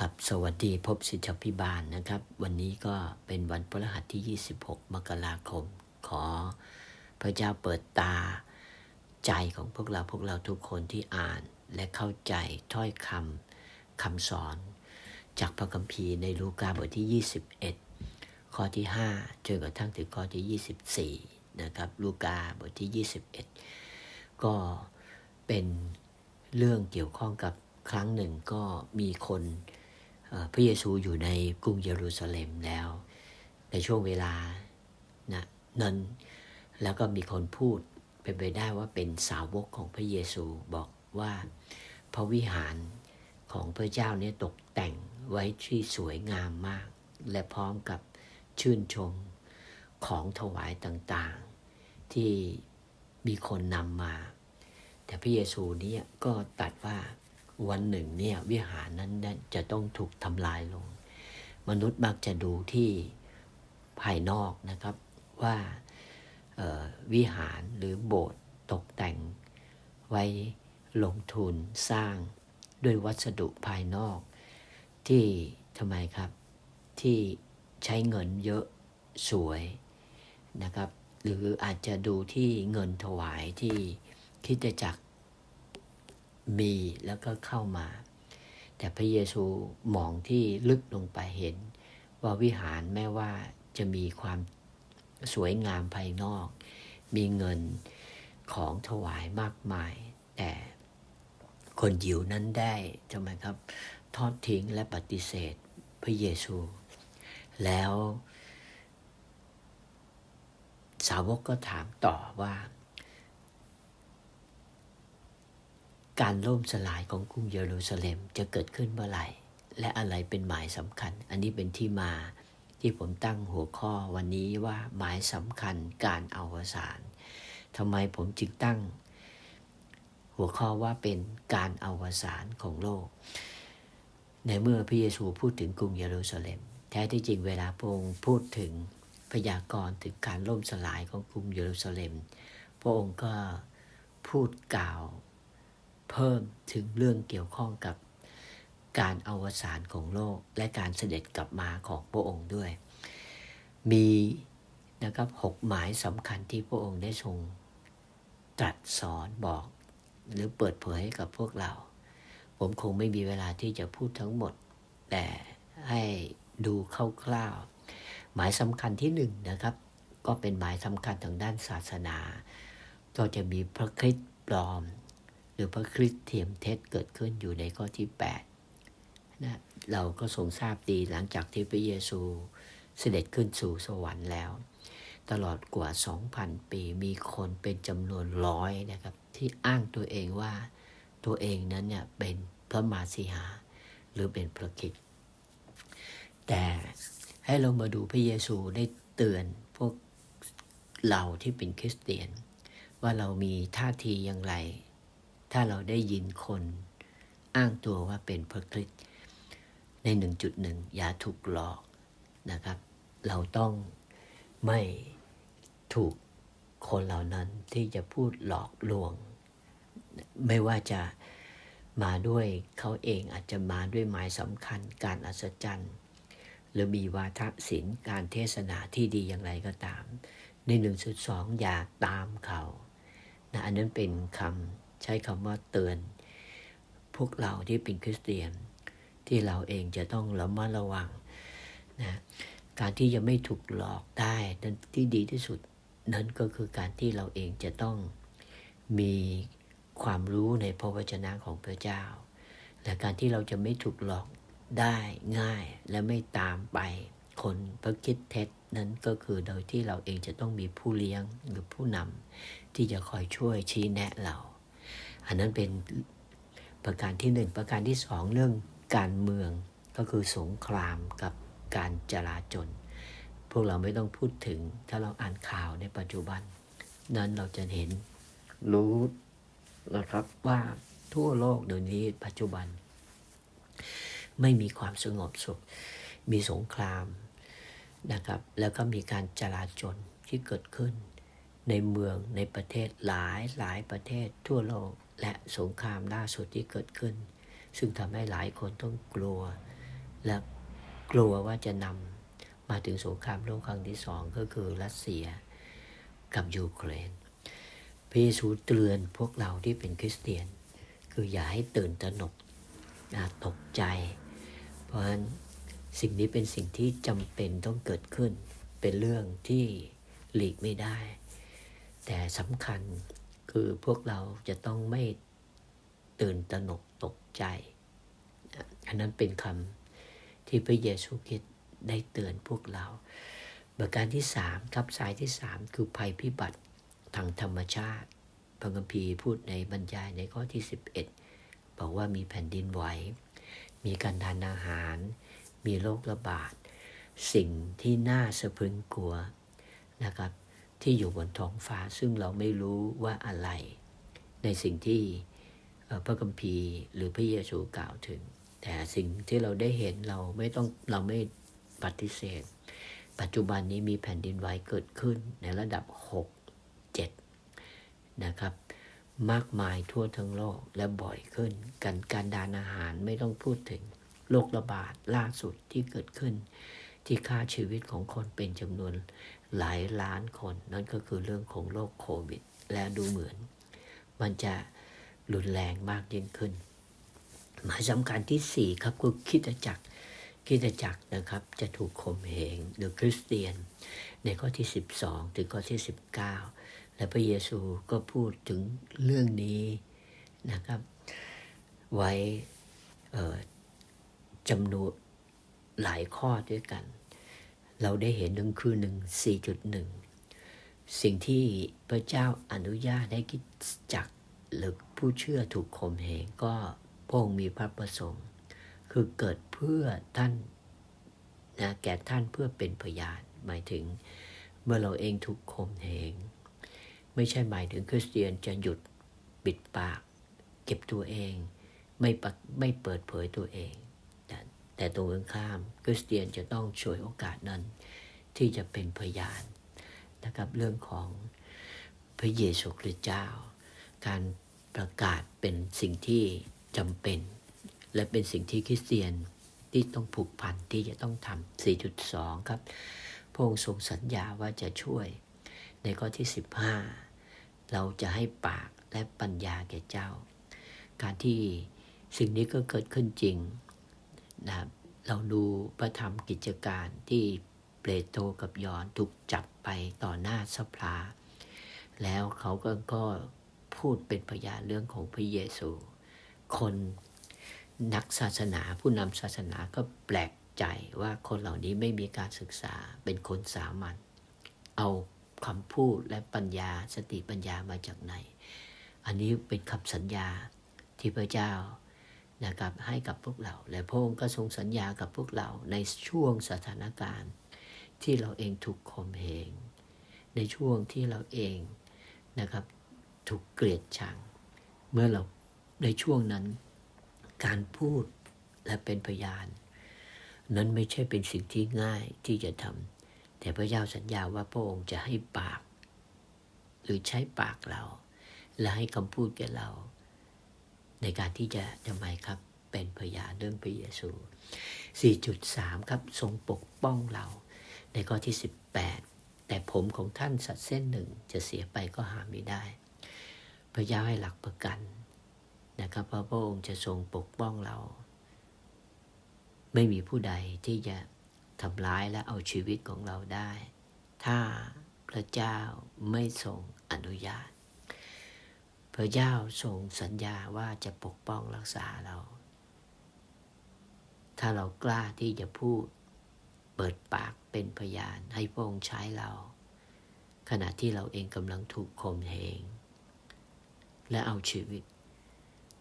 ครับสวัสดีพบสิทธพิบาลนะครับ วันนี้ก็เป็นวันพฤหัสที่ 26 มกราคม ขอพระเจ้าเปิดตาใจของพวกเราพวกเราทุกคนที่อ่านและเข้าใจถ้อยคำคำสอน จากพระคัมภีร์ในลูกาบทที่ 21 ข้อที่ 5 จนกระทั่งถึงข้อที่ 24 นะครับ ลูกาบทที่ 21 ก็เป็นเรื่องเกี่ยวข้องกับครั้งหนึ่งก็มีคน พระเยซูอยู่ในกรุงเยรูซาเล็มแล้ว ในช่วงเวลานะนั้นแล้วก็มีคนพูดเป็นไปได้ว่าเป็นสาวกของพระเยซูบอกว่าพระวิหารของพระเจ้าเนี่ยตกแต่งไว้ที่สวยงามมาก และพร้อมกับชื่นชมของถวายต่างๆ ที่มีคนนำมา แต่พระเยซูเนี่ยก็ตัดว่า วันหนึ่งเนี่ยวิหารนั้นจะต้องถูกทำลายลง มนุษย์มักจะดูที่ภายนอกนะครับว่าวิหารหรือโบสถ์ตกแต่ง ไว้ลงทุนสร้างด้วยวัสดุภายนอก ที่ทำไมครับที่ใช้เงินเยอะสวยนะครับ หรืออาจจะดูที่เงินถวายที่คิดจะจัก มีแล้วก็เข้ามา แต่พระเยซูมองที่ลึกลงไปเห็น ว่าวิหารแม้ว่าจะมีความสวยงามภายนอก มีเงินของถวายมากมาย แต่คนยิวนั้นได้ทำไมครับ ทอดทิ้งและปฏิเสธพระเยซู แล้วสาวกก็ถามต่อว่า การล่มสลายของกรุงเยรูซาเล็มจะเกิดขึ้นเมื่อไหร่ และอะไรเป็นหมายสำคัญ อันนี้เป็นที่มาที่ผมตั้งหัวข้อวันนี้ว่าหมายสำคัญการอวสานทำไมผมจึงตั้ง หัวข้อว่าเป็นการอวสานของโลก ในเมื่อพระเยซูพูดถึงกรุงเยรูซาเล็ม แท้ที่จริงเวลาพระองค์พูดถึงพยากรณ์ถึงการล่มสลายของกรุงเยรูซาเล็ม พระองค์ก็พูดกล่าว เพิ่มถึงเรื่องเกี่ยวข้องกับการอวสานของโลกและการเสด็จกลับมาของพระองค์ด้วย มีนะครับหกหมายสำคัญที่พระองค์ได้ทรงตรัสสอนบอก หรือเปิดเผยให้กับพวกเรา ผมคงไม่มีเวลาที่จะพูดทั้งหมด แต่ให้ดูคร่าวๆหมายสำคัญที่หนึ่งนะครับ ก็เป็นหมายสำคัญทางด้านศาสนา ก็จะมีพระคริสต์ปลอม หรือพระคริสต์เทียมเท็จเกิดขึ้นอยู่ในข้อที่8นะเราก็ทรงทราบดีหลังจากที่พระเยซูเสด็จขึ้นสู่สวรรค์แล้ว ตลอดกว่า 2,000 ปีมีคนเป็นจำนวนร้อยนะครับ ที่อ้างตัวเองว่าตัวเองนั้นเนี่ยเป็นพระมาสีหา หรือเป็นพระคิดแต่ให้เรามาดูพระเยซูได้เตือนพวกเราที่เป็นคริสเตียน ว่าเรามีท่าทีอย่างไร ถ้าเราได้ยินคนอ้างตัวว่าเป็นพระคริสต์ใน 1.1 อย่าถูกหลอกนะครับ เราต้องไม่ถูกคนเหล่านั้นที่จะพูดหลอกลวง ไม่ว่าจะมาด้วยเขาเองอาจจะมาด้วยหมายสำคัญการอัศจรรย์ หรือมีวาทศิลป์การเทศนาที่ดีอย่างไรก็ตาม ในหนึ่งสุดสองอย่าตามเขานะอันนั้นเป็นคำ ใช้คำว่าเตือน พวกเราที่เป็นคริสเตียน ที่เราเองจะต้องระมัดระวังนะการที่จะไม่ถูกหลอกได้นั้นที่ดีที่สุด นั้นก็คือการที่เราเองจะต้องมีความรู้ในพระวจนะของพระเจ้า และการที่เราจะไม่ถูกหลอกได้ง่ายและไม่ตามไปคนพระคิดเท็จนั้นก็คือโดยที่เราเองจะต้องมีผู้เลี้ยงหรือผู้นำที่จะคอยช่วยชี้แนะเรา อันนั้นเป็นประการที่หนึ่งประการที่สองเรื่องการเมืองก็คือสงครามกับการจลาจลพวกเราไม่ต้องพูดถึง ถ้าเราอ่านข่าวในปัจจุบัน นั้นเราจะเห็นรู้นะครับว่าทั่วโลกเดี๋ยวนี้ปัจจุบัน ไม่มีความสงบสุข มีสงครามนะครับ แล้วก็มีการจลาจลที่เกิดขึ้น ในเมืองในประเทศหลายหลายประเทศทั่วโลก และสงครามล่าสุดที่เกิดขึ้น ซึ่งทำให้หลายคนต้องกลัว และกลัวว่าจะนำมาถึงสงครามโลกครั้งที่สองก็คือรัสเซียกับยูเครนพระเยซูเตือนพวกเราที่เป็นคริสเตียน คืออย่าให้ตื่นตระหนกตกใจ เพราะฉะนั้นสิ่งนี้เป็นสิ่งที่จำเป็นต้องเกิดขึ้น เป็นเรื่องที่หลีกไม่ได้ แต่สำคัญคือพวกเราจะต้องไม่ตื่นตระหนกตกใจ อันนั้นเป็นคำที่พระเยซูคริสต์ได้เตือนพวกเรา ประการที่สามครับสายที่สามคือภัยพิบัติทางธรรมชาติพระคัมภีร์พูดในบรรยายในข้อที่ 11 บอกว่ามีแผ่นดินไหว มีการทานอาหาร มีโรคระบาด สิ่งที่น่าสะพรึงกลัวนะครับ ที่อยู่บนท้องฟ้า ซึ่งเราไม่รู้ว่าอะไร ในสิ่งที่พระคัมภีร์หรือพระเยซูกล่าวถึง แต่สิ่งที่เราได้เห็นเราไม่ต้องเราไม่ปฏิเสธ ปัจจุบันนี้มีแผ่นดินไหวเกิดขึ้นในระดับ 6 7 นะครับ มากมายทั่วทั้งโลกและบ่อยขึ้น การการดานอาหารไม่ต้องพูดถึงโรคระบาดล่าสุดที่เกิดขึ้น ที่ฆ่าชีวิตของคนเป็นจำนวน หลายล้านคน นั่นก็คือเรื่องของโรคโควิด และดูเหมือน มันจะรุนแรงมากยิ่งขึ้น หมายสำคัญที่สี่ครับคือคิดจักรคิดจักรนะครับจะถูกข่มเหงหรือคริสเตียน ในข้อที่ 12 ถึงข้อที่ 19 และพระเยซูก็พูดถึงเรื่องนี้นะครับ ไว้จำนวนหลายข้อด้วยกัน เราได้เห็นหนึ่งคือหนึ่ง4.1สิ่งที่พระเจ้าอนุญาตให้คิดจักหรือผู้เชื่อถูกข่มเหงก็พงมีพระประสงค์ คือเกิดเพื่อท่านนะแก่ท่านเพื่อเป็นพยาน หมายถึงเมื่อเราเองถูกข่มเหง ไม่ใช่หมายถึงคริสเตียนจะหยุดปิดปาก เก็บตัวเองไม่ไม่เปิดเผยตัวเอง แต่ตรงกันข้าม คริสเตียนจะต้องช่วยโอกาสนั้น ที่จะเป็นพยานนะครับเรื่องของพระเยซูคริสต์เจ้า การประกาศเป็นสิ่งที่จำเป็น และเป็นสิ่งที่คริสเตียนที่ต้องผูกพันที่จะต้องทำ4.2 ครับ พระองค์ทรงสัญญาว่าจะช่วย ในข้อที่ 15 เราจะให้ปากและปัญญาแก่เจ้า การที่สิ่งนี้ก็เกิดขึ้นจริง นะเราดูพระธรรมกิจการที่เปโตรกับยอนถูกจับไปต่อหน้าสัพลาแล้วเขาก็ก็พูดเป็นพยานเรื่องของพระเยซู คนนักศาสนาผู้นำศาสนาก็แปลกใจว่าคนเหล่านี้ไม่มีการศึกษาเป็นคนสามัญเอาคำพูดและปัญญาสติปัญญามาจากไหน อันนี้เป็นคำสัญญาที่พระเจ้า นะครับให้กับพวกเรา และพระองค์ก็ทรงสัญญากับพวกเราในช่วงสถานการณ์ ที่เราเองถูกข่มเหงในช่วงที่เราเองนะครับถูกเกลียดชัง เมื่อเราในช่วงนั้น การพูดและเป็นพยาน นั้นไม่ใช่เป็นสิ่งที่ง่ายที่จะทำแต่พระเจ้าสัญญาว่าพระองค์จะให้ปาก หรือใช้ปากเรา และให้คำพูดแก่เรา ในการที่จะทำไมครับเป็นพยานเรื่องพระเยซู 4.3 ครับทรงปกป้องเรา ในข้อที่ 18 แต่ผมของท่านสัตว์เส้นหนึ่งจะเสียไปก็หาไม่ได้ พระเจ้าให้หลักประกันนะครับพระพระองค์จะทรงปกป้องเรา ไม่มีผู้ใดที่จะทำร้ายและเอาชีวิตของเราได้ ถ้าพระเจ้าไม่ทรงอนุญาต พระเจ้าทรงสัญญาว่าจะปกป้องรักษาเรา ถ้าเรากล้าที่จะพูด เปิดปากเป็นพยานให้พระองค์ใช้เรา ขณะที่เราเองกำลังถูกข่มเหงและเอาชีวิต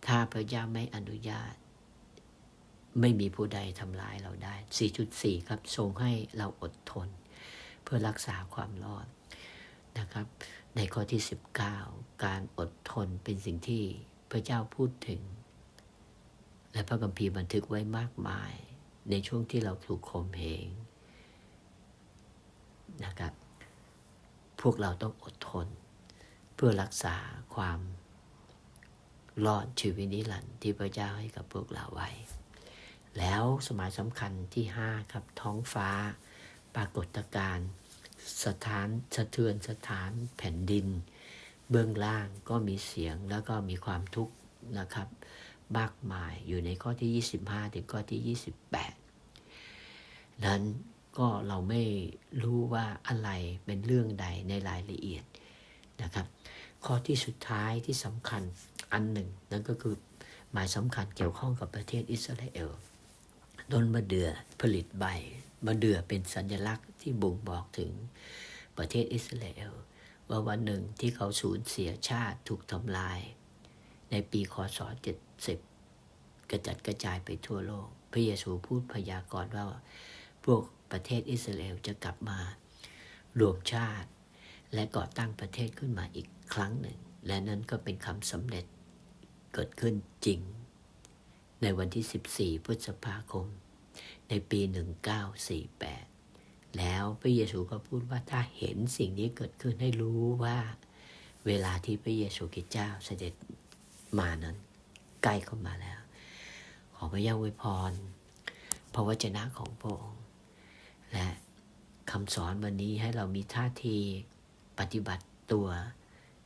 ถ้าพระเจ้าไม่อนุญาต ไม่มีผู้ใดทำร้ายเราได้ 4.4 ครับทรงให้เราอดทน เพื่อรักษาความรอด นะครับ ในข้อที่ 19 การอดทนเป็นสิ่งที่พระเจ้าพูดถึง และพระคัมภีร์บันทึกไว้มากมาย ในช่วงที่เราถูกข่มเหงนะครับ พวกเราต้องอดทน เพื่อรักษาความรอดชีวิตนิรันดร์ที่พระเจ้าให้กับพวกเราไว้ แล้วสมัยสำคัญที่ 5 ครับท้องฟ้า ปรากฏการณ์ สถานสะเทือนสถานแผ่นดิน เบื้องล่างก็มีเสียงแล้วก็มีความทุกข์นะครับมากมายอยู่ในข้อที่ 25 ถึงข้อที่ 28 นั้นก็เราไม่รู้ว่าอะไรเป็นเรื่องใดในรายละเอียดนะครับ ข้อที่สุดท้ายที่สำคัญอันหนึ่ง นั่นก็คือหมายสำคัญเกี่ยวข้องกับประเทศอิสราเอลต้นมะเดื่อผลิตใบมะเดื่อเป็นสัญลักษณ์ ที่บ่งบอกถึงประเทศอิสราเอลว่าวันหนึ่งที่เขาสูญเสียชาติถูกทำลาย ในปีคศ 70 กระจัดกระจายไปทั่วโลก พระเยซูพูดพยากรณ์ว่า พวกประเทศอิสราเอลจะกลับมารวมชาติ และก่อตั้งประเทศขึ้นมาอีกครั้งหนึ่ง และนั่นก็เป็นคำสำเร็จเกิดขึ้นจริง ในวันที่ 14 พฤษภาคม ในปี 1948 แล้วพระเยซูก็พูดว่าถ้าเห็นสิ่งนี้เกิดขึ้นให้รู้ว่า เวลาที่พระเยซูคริสต์เจ้าเสด็จมานั้นใกล้เข้ามาแล้ว ขอพระยาอวยพรพระวจนะของพระองค์ และคำสอนวันนี้ให้เรามีท่าทีปฏิบัติตัว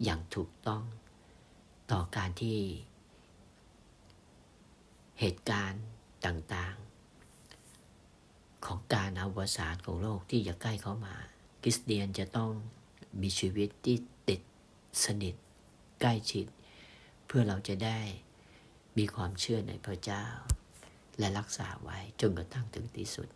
อย่างถูกต้อง ต่อการที่เหตุการณ์ต่าง ของการอวสานของโลกที่จะใกล้เข้ามา คริสเตียนจะต้องมีชีวิตที่ติดสนิทใกล้ชิด เพื่อเราจะได้มีความเชื่อในพระเจ้า และรักษาไว้จนกระทั่งถึงที่สุด